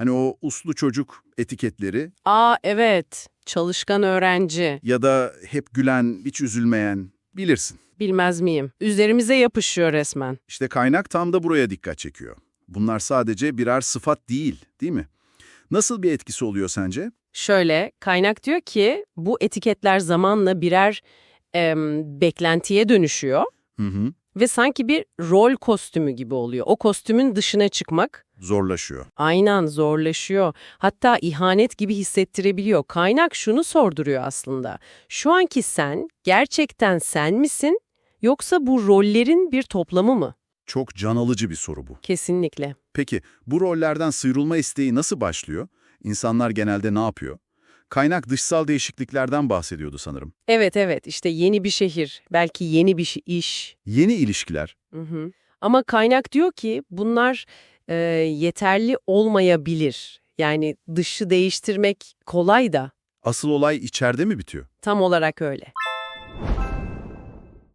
Hani o uslu çocuk etiketleri Aa evet, çalışkan öğrenci. ya da hep gülen, hiç üzülmeyen bilirsin. Bilmez miyim? Üzerimize yapışıyor resmen. İşte kaynak tam da buraya dikkat çekiyor. Bunlar sadece birer sıfat değil, değil mi? Nasıl bir etkisi oluyor sence? Şöyle, kaynak diyor ki bu etiketler zamanla birer em, beklentiye dönüşüyor Hı hı. Ve sanki bir rol kostümü gibi oluyor. O kostümün dışına çıkmak Zorlaşıyor. aynen zorlaşıyor. Hatta ihanet gibi hissettirebiliyor. Kaynak şunu sorduruyor aslında. Şu anki sen gerçekten sen misin yoksa bu rollerin bir toplamı mı? Çok can alıcı bir soru bu. Kesinlikle. Peki bu rollerden sıyrılma isteği nasıl başlıyor? İnsanlar genelde ne yapıyor? Kaynak dışsal değişikliklerden bahsediyordu sanırım. Evet evet işte yeni bir şehir, belki yeni bir iş. Yeni ilişkiler. Hı hı. Ama kaynak diyor ki bunlar e, yeterli olmayabilir. Yani dışı değiştirmek kolay da Asıl olay içeride mi bitiyor? tam olarak öyle.